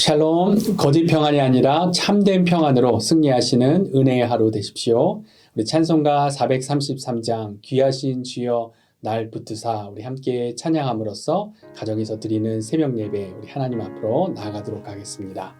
샬롬, 거짓 평안이 아니라 참된 평안으로 승리하시는 은혜의 하루 되십시오. 우리 찬송가 433장 귀하신 주여 날 붙드사 우리 함께 찬양함으로써 가정에서 드리는 새벽 예배 우리 하나님 앞으로 나아가도록 하겠습니다.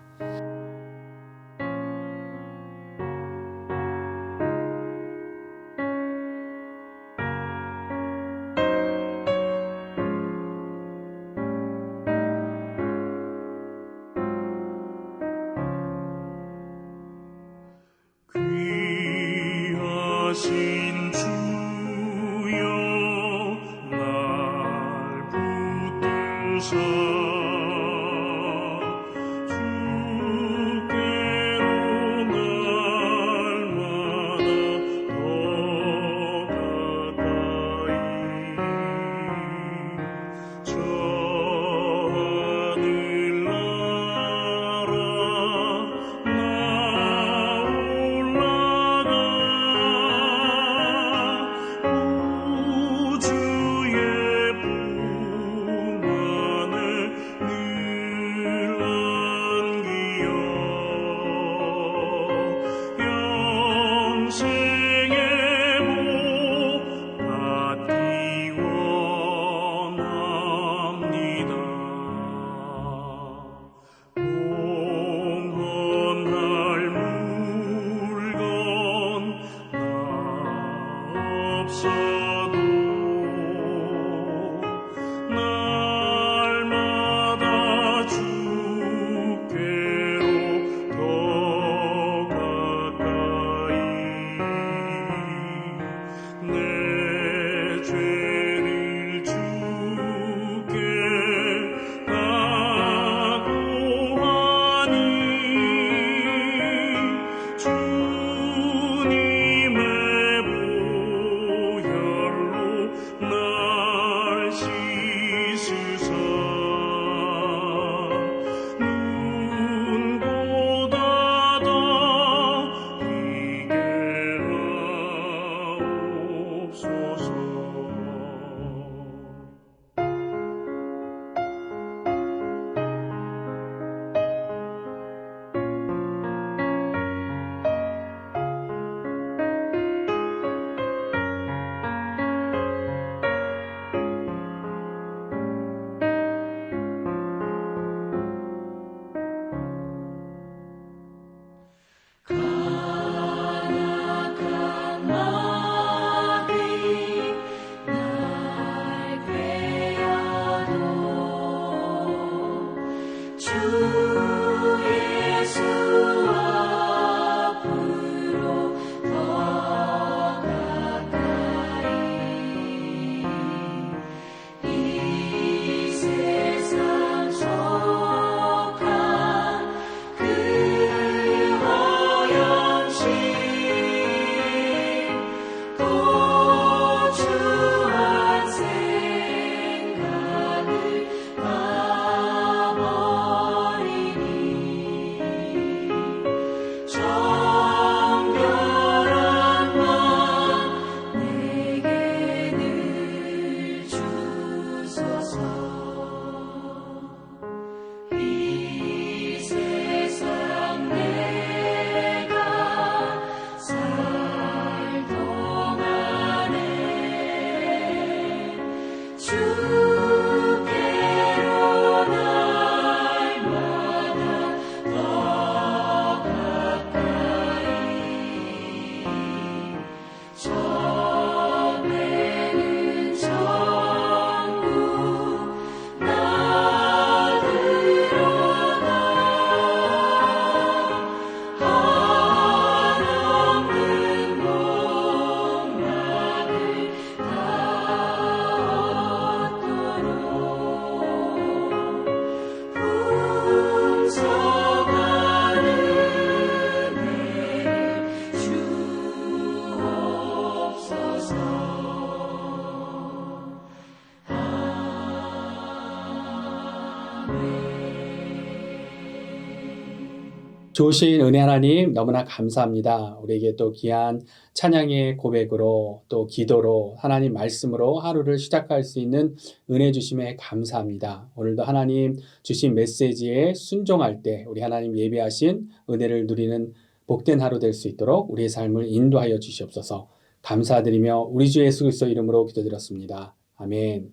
좋으신 은혜 하나님 너무나 감사합니다. 우리에게 또 귀한 찬양의 고백으로 또 기도로 하나님 말씀으로 하루를 시작할 수 있는 은혜 주심에 감사합니다. 오늘도 하나님 주신 메시지에 순종할 때 우리 하나님 예비하신 은혜를 누리는 복된 하루 될 수 있도록 우리의 삶을 인도하여 주시옵소서. 감사드리며 우리 주 예수 그리스도 이름으로 기도드렸습니다. 아멘.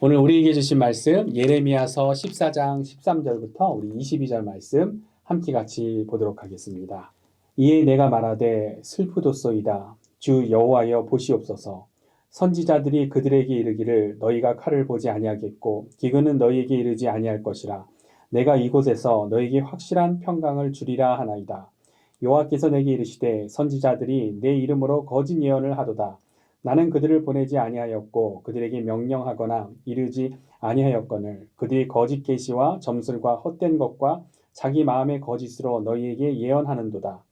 오늘 우리에게 주신 말씀 예레미야서 14장 13절부터 우리 22절 말씀 함께 같이 보도록 하겠습니다. 이에 내가 말하되 슬프도소이다. 주 여호와여 보시옵소서. 선지자들이 그들에게 이르기를 너희가 칼을 보지 아니하겠고 기근은 너희에게 이르지 아니할 것이라. 내가 이곳에서 너희에게 확실한 평강을 주리라 하나이다. 여호와께서 내게 이르시되 선지자들이 내 이름으로 거짓 예언을 하도다. 나는 그들을 보내지 아니하였고 그들에게 명령하거나 이르지 아니하였거늘 그들이 거짓 계시와 점술과 헛된 것과 자기 마음의 거짓으로 너희에게 예언하는도다.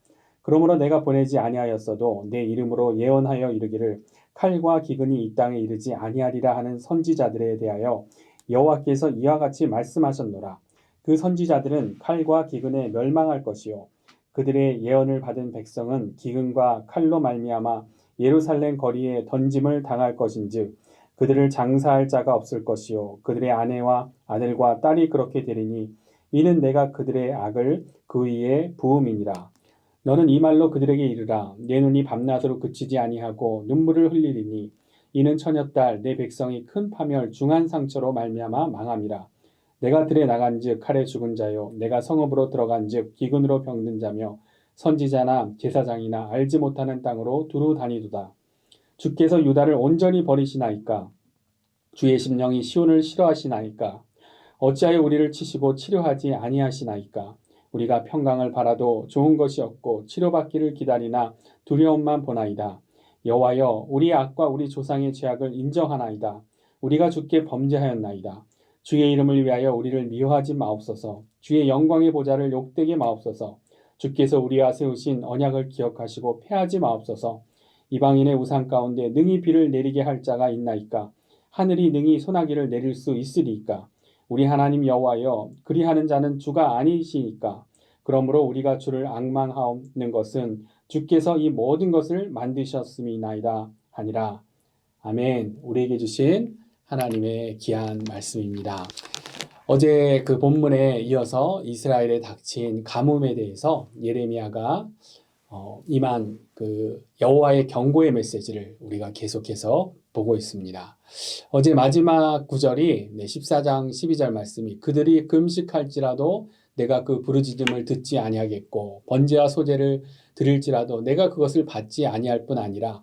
그러므로 내가 보내지 아니하였어도 내 이름으로 예언하여 이르기를 칼과 기근이 이 땅에 이르지 아니하리라 하는 선지자들에 대하여 여호와께서 이와 같이 말씀하셨노라. 그 선지자들은 칼과 기근에 멸망할 것이요 그들의 예언을 받은 백성은 기근과 칼로 말미암아 예루살렘 거리에 던짐을 당할 것인즉 그들을 장사할 자가 없을 것이요 그들의 아내와 아들과 딸이 그렇게 되리니 이는 내가 그들의 악을 그 위에 부음이니라 너는 이 말로 그들에게 이르라 내 눈이 밤낮으로 그치지 아니하고 눈물을 흘리리니 이는 처녀딸 내 백성이 큰 파멸 중한 상처로 말미암아 망함이라 내가 들에 나간즉 칼에 죽은 자요 내가 성읍으로 들어간즉 기근으로 병든 자며 선지자나 제사장이나 알지 못하는 땅으로 두루 다니도다. 주께서 유다를 온전히 버리시나이까? 주의 심령이 시온을 싫어하시나이까? 어찌하여 우리를 치시고 치료하지 아니하시나이까? 우리가 평강을 바라도 좋은 것이 없고 치료받기를 기다리나 두려움만 보나이다. 여호와여 우리 악과 우리 조상의 죄악을 인정하나이다. 우리가 주께 범죄하였나이다. 주의 이름을 위하여 우리를 미워하지 마옵소서. 주의 영광의 보좌를 욕되게 마옵소서. 주께서 우리와 세우신 언약을 기억하시고 패하지 마옵소서. 이방인의 우상 가운데 능히 비를 내리게 할 자가 있나이까? 하늘이 능히 소나기를 내릴 수 있으리이까? 우리 하나님 여호와여 그리하는 자는 주가 아니시니까. 그러므로 우리가 주를 악망하옵는 것은 주께서 이 모든 것을 만드셨음이나이다 하니라. 아멘. 우리에게 주신 하나님의 귀한 말씀입니다. 어제 그 본문에 이어서 이스라엘에 닥친 가뭄에 대해서 예레미야가 어, 임한 그 여호와의 경고의 메시지를 우리가 계속해서 보고 있습니다. 어제 마지막 구절이 네, 14장 12절 말씀이 그들이 금식할지라도 내가 그 부르짖음을 듣지 아니하겠고 번제와 소제를 드릴지라도 내가 그것을 받지 아니할 뿐 아니라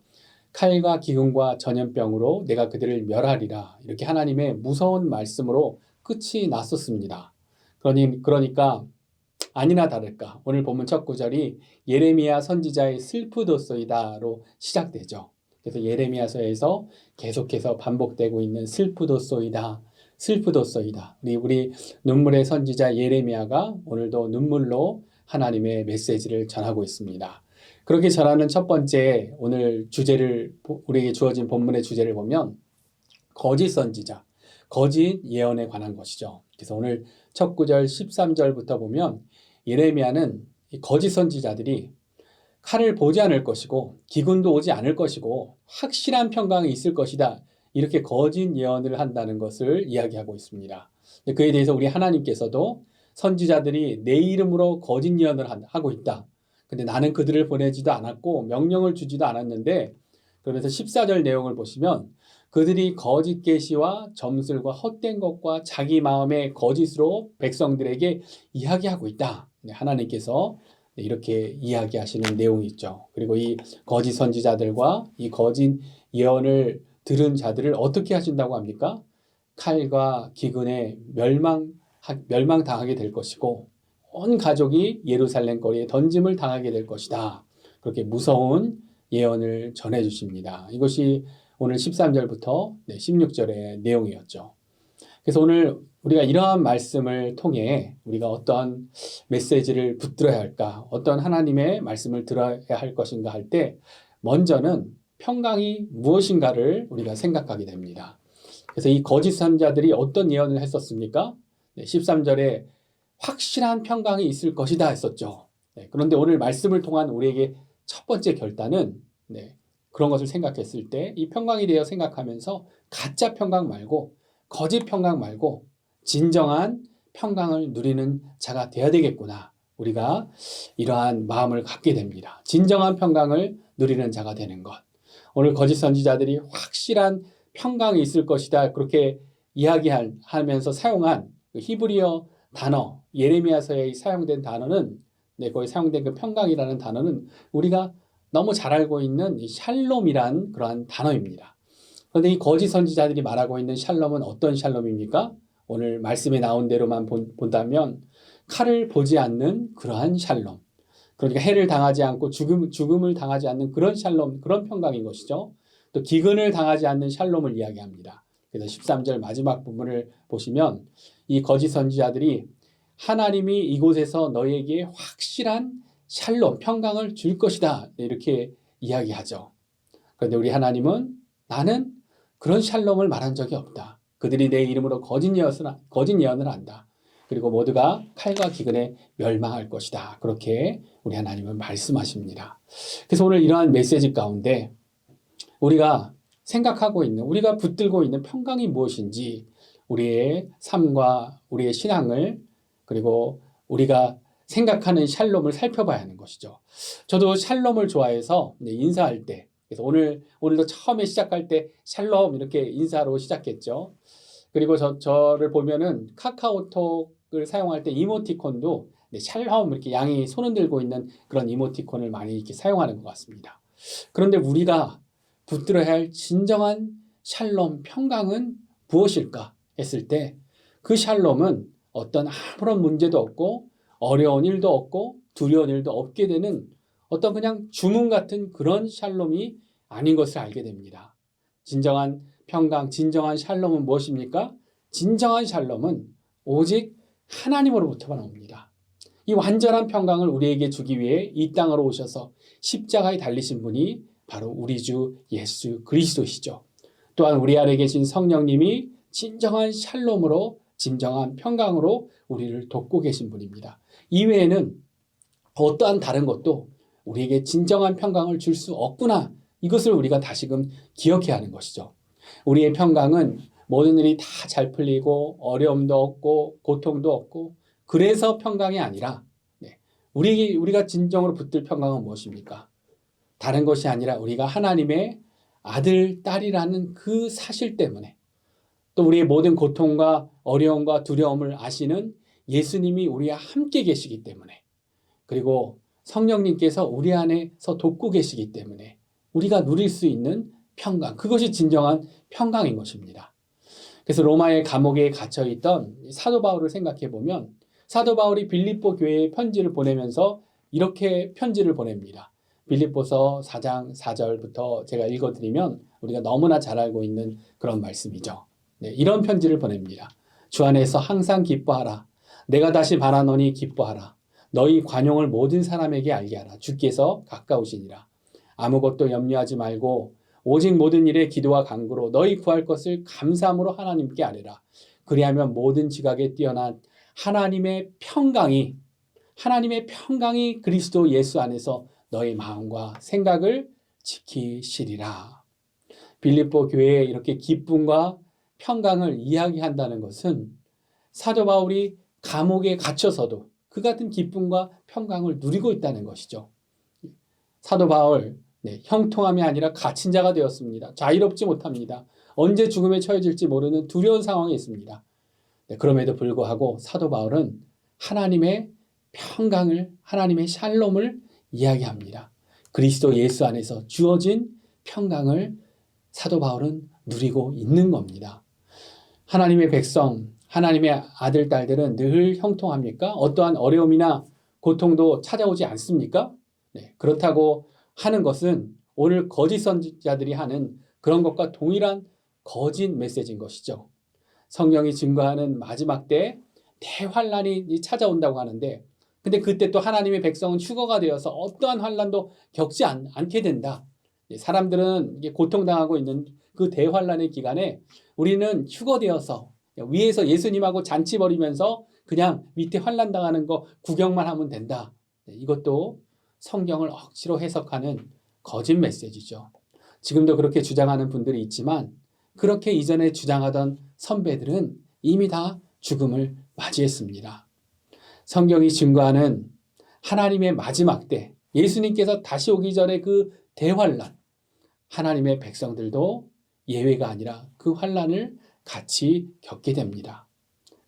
칼과 기근과 전염병으로 내가 그들을 멸하리라 이렇게 하나님의 무서운 말씀으로 끝이 났었습니다. 그러니 그러니까 아니나 다를까 오늘 본문 첫 구절이 예레미야 선지자의 슬프도소이다로 시작되죠. 그래서 예레미야서에서 계속해서 반복되고 있는 슬프도소이다. 슬프도소이다. 우리 우리 눈물의 선지자 예레미야가 오늘도 눈물로 하나님의 메시지를 전하고 있습니다. 그렇게 전하는 첫 번째 오늘 주제를 우리에게 주어진 본문의 주제를 보면 거짓 선지자, 거짓 예언에 관한 것이죠. 그래서 오늘 첫 구절 13절부터 보면 예레미야는 거짓 선지자들이 칼을 보지 않을 것이고 기근도 오지 않을 것이고 확실한 평강이 있을 것이다. 이렇게 거짓 예언을 한다는 것을 이야기하고 있습니다. 그에 대해서 우리 하나님께서도 선지자들이 내 이름으로 거짓 예언을 하고 있다. 근데 나는 그들을 보내지도 않았고 명령을 주지도 않았는데 그러면서 14절 내용을 보시면 그들이 거짓 계시와 점술과 헛된 것과 자기 마음의 거짓으로 백성들에게 이야기하고 있다. 하나님께서 이렇게 이야기하시는 내용이 있죠. 그리고 이 거짓 선지자들과 이 거짓 예언을 들은 자들을 어떻게 하신다고 합니까? 칼과 기근에 멸망 멸망 당하게 될 것이고 온 가족이 예루살렘 거리에 던짐을 당하게 될 것이다. 그렇게 무서운 예언을 전해 주십니다. 이것이 오늘 13절부터 16절의 내용이었죠. 그래서 오늘 우리가 이러한 말씀을 통해 우리가 어떤 메시지를 붙들어야 할까, 어떤 하나님의 말씀을 들어야 할 것인가 할 때, 먼저는 평강이 무엇인가를 우리가 생각하게 됩니다. 그래서 이 거짓 선자들이 어떤 예언을 했었습니까? 13절에 확실한 평강이 있을 것이다 했었죠. 네, 그런데 오늘 말씀을 통한 우리에게 첫 번째 결단은 네, 그런 것을 생각했을 때 이 평강에 대해 생각하면서 가짜 평강 말고 거짓 평강 말고 진정한 평강을 누리는 자가 되어야 되겠구나. 우리가 이러한 마음을 갖게 됩니다. 진정한 평강을 누리는 자가 되는 것. 오늘 거짓 선지자들이 확실한 평강이 있을 것이다. 그렇게 이야기하면서 사용한 그 히브리어 단어, 예레미야서에 사용된 단어는 네, 거기 사용된 그 평강이라는 단어는 우리가 너무 잘 알고 있는 이 샬롬이란 그러한 단어입니다. 그런데 이 거짓 선지자들이 말하고 있는 샬롬은 어떤 샬롬입니까? 오늘 말씀에 나온 대로만 본- 본다면 칼을 보지 않는 그러한 샬롬. 그러니까 해를 당하지 않고 죽음, 죽음을 당하지 않는 그런 샬롬, 그런 평강인 것이죠. 또 기근을 당하지 않는 샬롬을 이야기합니다. 그래서 13절 마지막 부분을 보시면 이 거짓 선지자들이 하나님이 이곳에서 너에게 확실한 샬롬, 평강을 줄 것이다. 이렇게 이야기하죠. 그런데 우리 하나님은 나는 그런 샬롬을 말한 적이 없다. 그들이 내 이름으로 거짓 예언을, 거짓 예언을 한다. 그리고 모두가 칼과 기근에 멸망할 것이다. 그렇게 우리 하나님은 말씀하십니다. 그래서 오늘 이러한 메시지 가운데 우리가 생각하고 있는, 우리가 붙들고 있는 평강이 무엇인지 우리의 삶과 우리의 신앙을 그리고 우리가 생각하는 샬롬을 살펴봐야 하는 것이죠. 저도 샬롬을 좋아해서 인사할 때, 그래서 오늘, 오늘도 처음에 시작할 때 샬롬 이렇게 인사로 시작했죠. 그리고 저, 저를 보면은 카카오톡을 사용할 때 이모티콘도 네, 샬롬 이렇게 양이 손을 들고 있는 그런 이모티콘을 많이 이렇게 사용하는 것 같습니다. 그런데 우리가 붙들어야 할 진정한 샬롬 평강은 무엇일까 했을 때 그 샬롬은 어떤 아무런 문제도 없고 어려운 일도 없고 두려운 일도 없게 되는 어떤 그냥 주문 같은 그런 샬롬이 아닌 것을 알게 됩니다. 진정한 평강, 진정한 샬롬은 무엇입니까? 진정한 샬롬은 오직 하나님으로부터만 옵니다. 이 완전한 평강을 우리에게 주기 위해 이 땅으로 오셔서 십자가에 달리신 분이 바로 우리 주 예수 그리스도시죠. 또한 우리 안에 계신 성령님이 진정한 샬롬으로 진정한 평강으로 우리를 돕고 계신 분입니다. 이외에는 어떠한 다른 것도 우리에게 진정한 평강을 줄 수 없구나. 이것을 우리가 다시금 기억해야 하는 것이죠. 우리의 평강은 모든 일이 다 잘 풀리고 어려움도 없고 고통도 없고 그래서 평강이 아니라 네, 우리 우리가 진정으로 붙들 평강은 무엇입니까? 다른 것이 아니라 우리가 하나님의 아들 딸이라는 그 사실 때문에 또 우리의 모든 고통과 어려움과 두려움을 아시는 예수님이 우리와 함께 계시기 때문에 그리고 성령님께서 우리 안에서 돕고 계시기 때문에 우리가 누릴 수 있는 평강 그것이 진정한 평강인 것입니다. 그래서 로마의 감옥에 갇혀 있던 사도 바울을 생각해 보면 사도 바울이 빌립보 교회에 편지를 보내면서 이렇게 편지를 보냅니다. 빌립보서 4장 4절부터 제가 읽어 드리면 우리가 너무나 잘 알고 있는 그런 말씀이죠. 네, 이런 편지를 보냅니다. 주 안에서 항상 기뻐하라. 내가 다시 바라노니 기뻐하라. 너희 관용을 모든 사람에게 알게 하라. 주께서 가까우시니라. 아무것도 염려하지 말고 오직 모든 일에 기도와 간구로 너희 구할 것을 감사함으로 하나님께 아뢰라. 그리하면 모든 지각에 뛰어난 하나님의 평강이 하나님의 평강이 그리스도 예수 안에서 너희 마음과 생각을 지키시리라. 빌립보 교회에 이렇게 기쁨과 평강을 이야기한다는 것은 사도 바울이 감옥에 갇혀서도 그 같은 기쁨과 평강을 누리고 있다는 것이죠. 사도 바울 네, 형통함이 아니라 갇힌 자가 되었습니다. 자유롭지 못합니다. 언제 죽음에 처해질지 모르는 두려운 상황에 있습니다. 네, 그럼에도 불구하고 사도 바울은 하나님의 평강을 하나님의 샬롬을 이야기합니다. 그리스도 예수 안에서 주어진 평강을 사도 바울은 누리고 있는 겁니다. 하나님의 백성, 하나님의 아들, 딸들은 늘 형통합니까? 어떠한 어려움이나 고통도 찾아오지 않습니까? 네, 그렇다고 하는 것은 오늘 거짓 선지자들이 하는 그런 것과 동일한 거짓 메시지인 것이죠. 성령이 증거하는 마지막 때 대환란이 찾아온다고 하는데 근데 그때 또 하나님의 백성은 휴거가 되어서 어떠한 환란도 겪지 않, 않게 된다. 예, 사람들은 고통당하고 있는 그 대환란의 기간에 우리는 휴거되어서 위에서 예수님하고 잔치 벌이면서 그냥 밑에 환란 당하는 거 구경만 하면 된다. 네, 이것도 성경을 억지로 해석하는 거짓 메시지죠. 지금도 그렇게 주장하는 분들이 있지만 그렇게 이전에 주장하던 선배들은 이미 다 죽음을 맞이했습니다. 성경이 증거하는 하나님의 마지막 때 예수님께서 다시 오기 전에 그 대환란 하나님의 백성들도 예외가 아니라 그 환란을 같이 겪게 됩니다.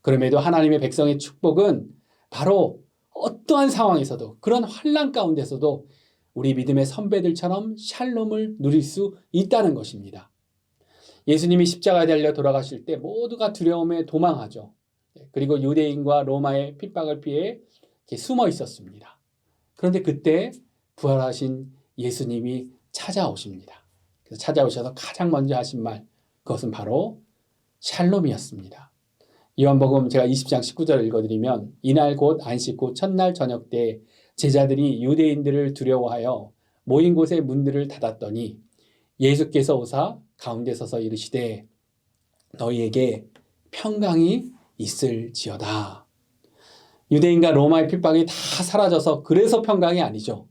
그럼에도 하나님의 백성의 축복은 바로 어떠한 상황에서도 그런 환란 가운데서도 우리 믿음의 선배들처럼 샬롬을 누릴 수 있다는 것입니다. 예수님이 십자가에 달려 돌아가실 때 모두가 두려움에 도망하죠. 그리고 유대인과 로마의 핍박을 피해 숨어 있었습니다. 그런데 그때 부활하신 예수님이 찾아오십니다. 그래서 찾아오셔서 가장 먼저 하신 말, 그것은 바로 샬롬이었습니다. 요한복음 제가 20장 19절을 읽어드리면 이날 곧 안식 후 첫날 저녁 때 제자들이 유대인들을 두려워하여 모인 곳의 문들을 닫았더니 예수께서 오사 가운데 서서 이르시되 너희에게 평강이 있을지어다. 유대인과 로마의 핍박이 다 사라져서 그래서 평강이 아니죠.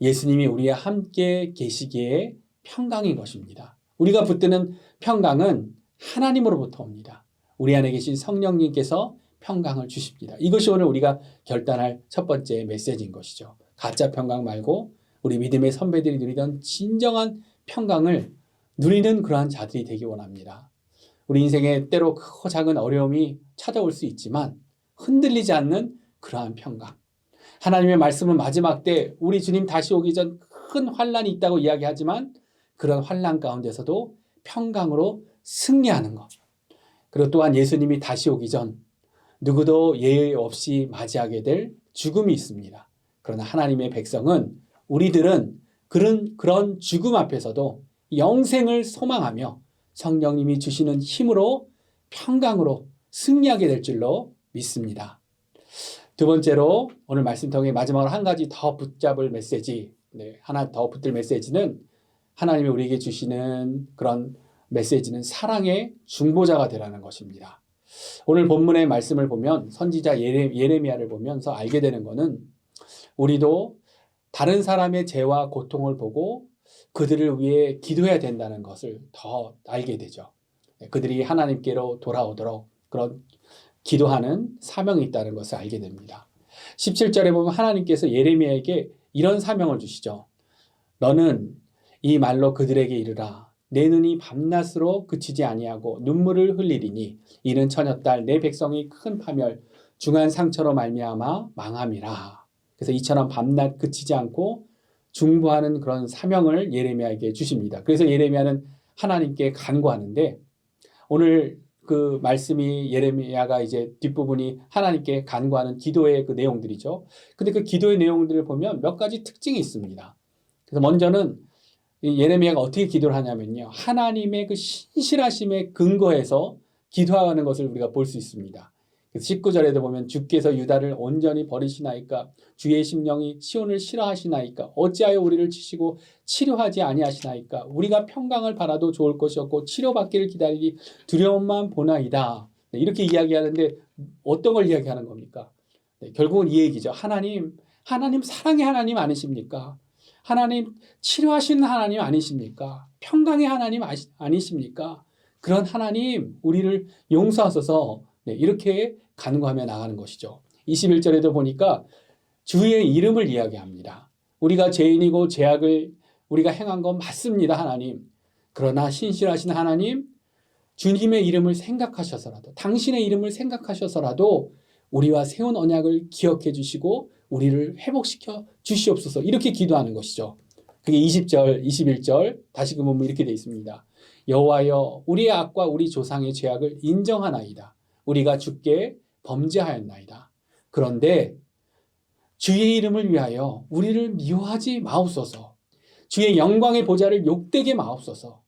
예수님이 우리와 함께 계시기에 평강인 것입니다. 우리가 붙드는 평강은 하나님으로부터 옵니다. 우리 안에 계신 성령님께서 평강을 주십니다. 이것이 오늘 우리가 결단할 첫 번째 메시지인 것이죠. 가짜 평강 말고 우리 믿음의 선배들이 누리던 진정한 평강을 누리는 그러한 자들이 되기 원합니다. 우리 인생에 때로 크고 작은 어려움이 찾아올 수 있지만 흔들리지 않는 그러한 평강. 하나님의 말씀은 마지막 때 우리 주님 다시 오기 전 큰 환란이 있다고 이야기하지만 그런 환란 가운데서도 평강으로 승리하는 것. 그리고 또한 예수님이 다시 오기 전 누구도 예외 없이 맞이하게 될 죽음이 있습니다. 그러나 하나님의 백성은 우리들은 그런 그런 죽음 앞에서도 영생을 소망하며 성령님이 주시는 힘으로 평강으로 승리하게 될 줄로 믿습니다. 두 번째로 오늘 말씀 통해 마지막으로 한 가지 더 붙잡을 메시지, 네, 하나 더 붙들 메시지는 하나님이 우리에게 주시는 그런 메시지는 사랑의 중보자가 되라는 것입니다. 오늘 본문의 말씀을 보면 선지자 예레, 예레 미야를 보면서 알게 되는 것은 우리도 다른 사람의 죄와 고통을 보고 그들을 위해 기도해야 된다는 것을 더 알게 되죠. 네, 그들이 하나님께로 돌아오도록 그런 기도하는 사명이 있다는 것을 알게 됩니다. 17절에 보면 하나님께서 예레미야에게 이런 사명을 주시죠. 너는 이 말로 그들에게 이르라. 내 눈이 밤낮으로 그치지 아니하고 눈물을 흘리리니 이는 처녀딸 내 백성이 큰 파멸 중한 상처로 말미암아 망함이라. 그래서 이처럼 밤낮 그치지 않고 중보하는 그런 사명을 예레미야에게 주십니다. 그래서 예레미야는 하나님께 간구하는데 오늘 그 말씀이 예레미야가 이제 뒷부분이 하나님께 간구하는 기도의 그 내용들이죠. 근데 그 기도의 내용들을 보면 몇 가지 특징이 있습니다. 그래서 먼저는 이 예레미야가 어떻게 기도를 하냐면요. 하나님의 그 신실하심에 근거해서 기도하는 것을 우리가 볼 수 있습니다. 그래서 19절에도 보면 주께서 유다를 온전히 버리시나이까 주의 심령이 시온을 싫어하시나이까 어찌하여 우리를 치시고 치료하지 아니하시나이까 우리가 평강을 바라도 좋을 것이 없고 치료받기를 기다리니 두려움만 보나이다. 네, 이렇게 이야기하는데 어떤 걸 이야기하는 겁니까? 네, 결국은 이 얘기죠. 하나님, 하나님 사랑의 하나님 아니십니까? 하나님 치료하시는 하나님 아니십니까? 평강의 하나님 아니십니까? 그런 하나님 우리를 용서하소서 네, 이렇게 간구하며 나가는 것이죠. 21절에도 보니까 주의 이름을 이야기합니다. 우리가 죄인이고 죄악을 우리가 행한 건 맞습니다, 하나님. 그러나 신실하신 하나님, 주님의 이름을 생각하셔서라도, 당신의 이름을 생각하셔서라도 우리와 세운 언약을 기억해 주시고 우리를 회복시켜 주시옵소서. 이렇게 기도하는 것이죠. 그게 20절, 21절 다시 그 본문 이렇게 되어 있습니다. 여호와여 우리의 악과 우리 조상의 죄악을 인정하나이다. 우리가 주께 범죄하였나이다. 그런데 주의 이름을 위하여 우리를 미워하지 마옵소서. 주의 영광의 보좌를 욕되게 마옵소서.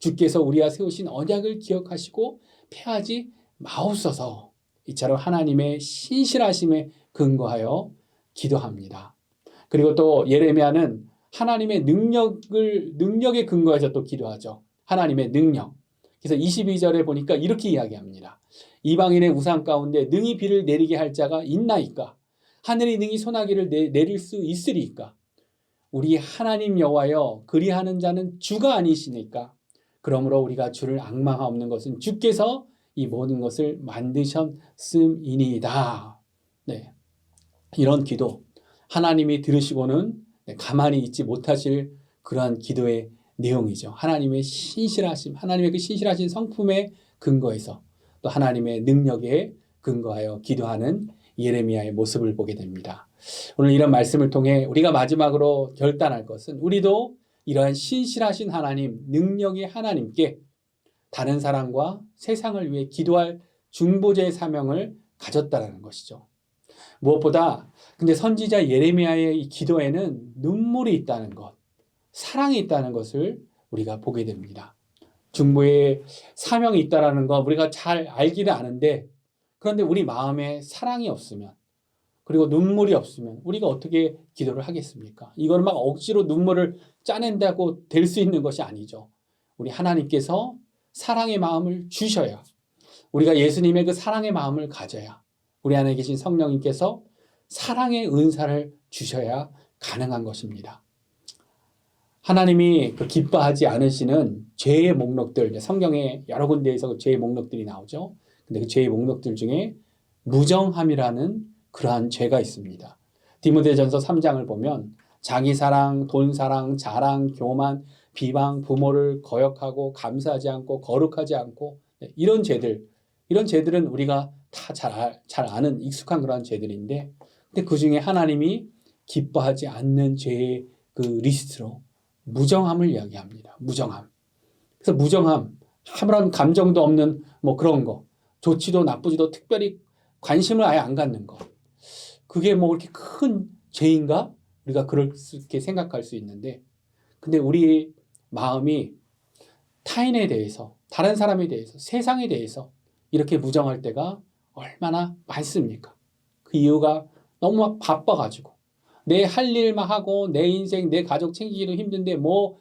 주께서 우리와 세우신 언약을 기억하시고 패하지 마옵소서. 이처럼 하나님의 신실하심에 근거하여 기도합니다. 그리고 또 예레미야는 하나님의 능력을 능력에 근거해서 또 기도하죠. 하나님의 능력. 그래서 22절에 보니까 이렇게 이야기합니다. 이방인의 우상 가운데 능히 비를 내리게 할 자가 있나이까? 하늘이 능히 소나기를 내, 내릴 수 있으리까? 우리 하나님 여호와여 그리하는 자는 주가 아니시니까 그러므로 우리가 주를 악망하옵는 것은 주께서 이 모든 것을 만드셨음이니이다. 네. 이런 기도 하나님이 들으시고는 네, 가만히 있지 못하실 그러한 기도의 내용이죠. 하나님의 신실하심, 하나님의 그 신실하신 성품의 근거에서 또 하나님의 능력에 근거하여 기도하는 예레미야의 모습을 보게 됩니다. 오늘 이런 말씀을 통해 우리가 마지막으로 결단할 것은 우리도 이러한 신실하신 하나님, 능력의 하나님께 다른 사람과 세상을 위해 기도할 중보자의 사명을 가졌다라는 것이죠. 무엇보다 근데 선지자 예레미야의 이 기도에는 눈물이 있다는 것, 사랑이 있다는 것을 우리가 보게 됩니다. 중보의 사명이 있다라는 거 우리가 잘 알기는 아는데 그런데 우리 마음에 사랑이 없으면 그리고 눈물이 없으면 우리가 어떻게 기도를 하겠습니까? 이거는 막 억지로 눈물을 짜낸다고 될 수 있는 것이 아니죠. 우리 하나님께서 사랑의 마음을 주셔야 우리가 예수님의 그 사랑의 마음을 가져야 우리 안에 계신 성령님께서 사랑의 은사를 주셔야 가능한 것입니다. 하나님이 그 기뻐하지 않으시는 죄의 목록들, 성경에 여러 군데에서 그 죄의 목록들이 나오죠. 근데 그 죄의 목록들 중에 무정함이라는 그러한 죄가 있습니다. 디모데전서 3장을 보면 자기 사랑, 돈 사랑, 자랑, 교만, 비방, 부모를 거역하고 감사하지 않고 거룩하지 않고 네, 이런 죄들, 이런 죄들은 우리가 다 잘 잘 아는 익숙한 그러한 죄들인데, 근데 그 중에 하나님이 기뻐하지 않는 죄의 그 리스트로 무정함을 이야기합니다. 무정함. 그래서 무정함, 아무런 감정도 없는 뭐 그런 거, 좋지도 나쁘지도 특별히 관심을 아예 안 갖는 거. 그게 뭐 그렇게 큰 죄인가? 우리가 그렇게 생각할 수 있는데, 근데 우리 마음이 타인에 대해서, 다른 사람에 대해서, 세상에 대해서 이렇게 무정할 때가 얼마나 많습니까? 그 이유가 너무 바빠가지고, 내 할 일만 하고, 내 인생, 내 가족 챙기기도 힘든데, 뭐,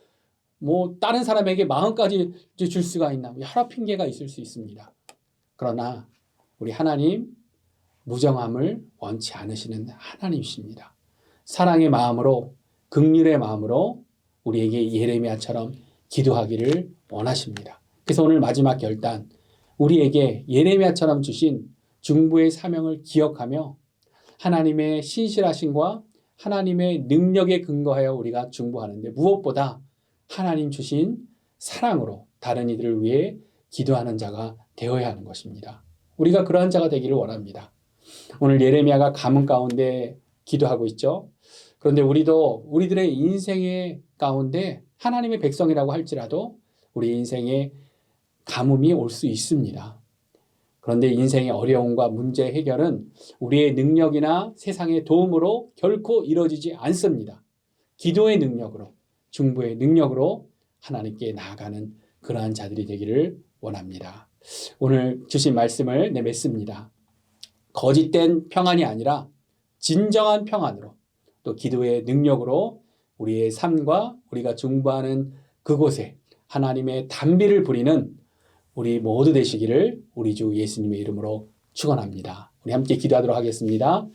뭐, 다른 사람에게 마음까지 줄 수가 있나? 여러 핑계가 있을 수 있습니다. 그러나, 우리 하나님, 무정함을 원치 않으시는 하나님이십니다. 사랑의 마음으로 극률의 마음으로 우리에게 예레미야처럼 기도하기를 원하십니다. 그래서 오늘 마지막 결단 우리에게 예레미야처럼 주신 중부의 사명을 기억하며 하나님의 신실하심과 하나님의 능력에 근거하여 우리가 중보하는데 무엇보다 하나님 주신 사랑으로 다른 이들을 위해 기도하는 자가 되어야 하는 것입니다. 우리가 그러한 자가 되기를 원합니다. 오늘 예레미야가 가문 가운데 기도하고 있죠. 그런데 우리도 우리들의 인생의 가운데 하나님의 백성이라고 할지라도 우리 인생에 가뭄이 올 수 있습니다. 그런데 인생의 어려움과 문제 해결은 우리의 능력이나 세상의 도움으로 결코 이루어지지 않습니다. 기도의 능력으로, 중보의 능력으로 하나님께 나아가는 그러한 자들이 되기를 원합니다. 오늘 주신 말씀을 내 맺습니다. 거짓된 평안이 아니라 진정한 평안으로 또 기도의 능력으로 우리의 삶과 우리가 중보하는 그곳에 하나님의 단비를 부리는 우리 모두 되시기를 우리 주 예수님의 이름으로 축원합니다. 우리 함께 기도하도록 하겠습니다.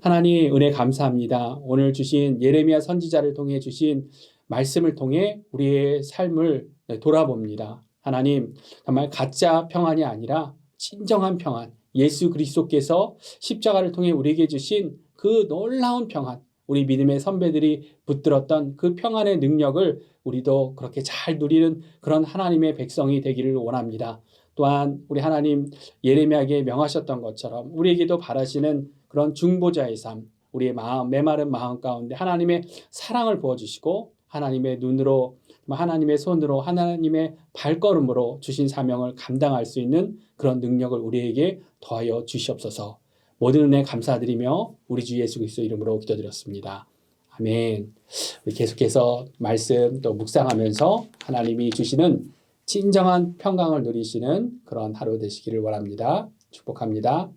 하나님 은혜 감사합니다. 오늘 주신 예레미야 선지자를 통해 주신 말씀을 통해 우리의 삶을 돌아봅니다. 하나님 정말 가짜 평안이 아니라 진정한 평안, 예수 그리스도께서 십자가를 통해 우리에게 주신 그 놀라운 평안, 우리 믿음의 선배들이 붙들었던 그 평안의 능력을 우리도 그렇게 잘 누리는 그런 하나님의 백성이 되기를 원합니다. 또한 우리 하나님 예레미야에게 명하셨던 것처럼 우리에게도 바라시는 그런 중보자의 삶, 우리의 마음, 메마른 마음 가운데 하나님의 사랑을 부어주시고 하나님의 눈으로 하나님의 손으로 하나님의 발걸음으로 주신 사명을 감당할 수 있는 그런 능력을 우리에게 더하여 주시옵소서. 모든 은혜 감사드리며 우리 주 예수 그리스도 이름으로 기도드렸습니다. 아멘. 우리 계속해서 말씀 또 묵상하면서 하나님이 주시는 진정한 평강을 누리시는 그런 하루 되시기를 원합니다. 축복합니다.